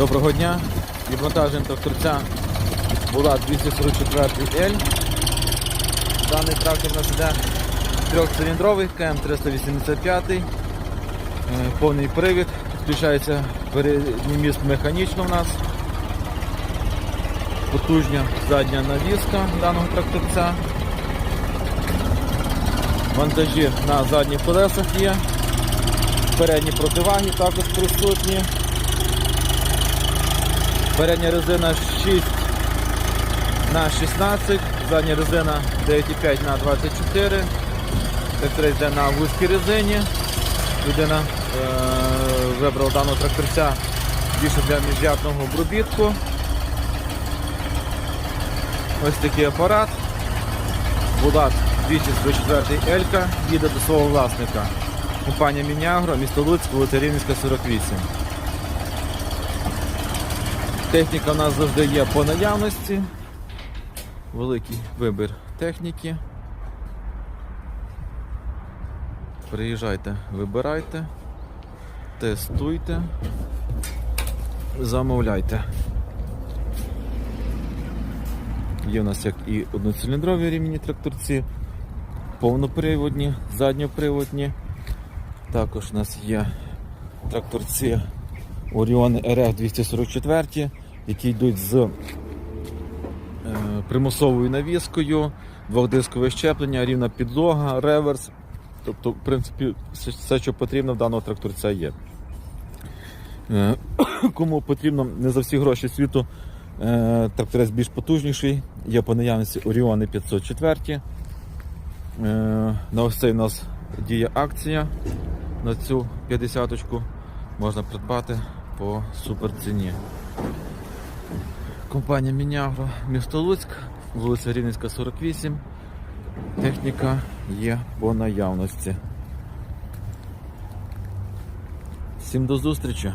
Доброго дня. Відвантажуємо тракторця була 244 L. Даний трактор у нас іде трьохциліндровий КМ385. Е, Повний привід. Включається передній міст механічно у нас. Потужня задня навіска даного тракторця. Вантажі на задніх колесах є. Передні противаги також присутні. Передня резина 6 на 16, задня резина 9,5 на 24. Трактор йде на вузькій резині. Людина е- вибрала даного тракторця більше для міжрядного обробітку. Ось такий апарат. Булат 244 Елька їде до свого власника. Компанія Мінягро, місто Луцьк, вулиця Рівненська, 48. Техніка в нас завжди є по наявності. Великий вибір техніки. Приїжджайте, вибирайте, тестуйте, замовляйте. Є у нас як і одноциліндрові рівні тракторці, повноприводні, задньоприводні. Також у нас є тракторці Оріон РФ 244, які йдуть з е, примусовою навіскою, двохдискове щеплення, рівна підлога, реверс. Тобто, в принципі, все, що потрібно в даного тракторця є. Е, Кому потрібно не за всі гроші світу, е, тракторець більш потужніший, є по наявності Оріони 504. Е, На ось цей у нас діє акція на цю 50-очку можна придбати по суперціні. Компанія Мінягро, місто Луцьк, вулиця Рівненська, 48. Техніка є по наявності. Всім до зустрічі!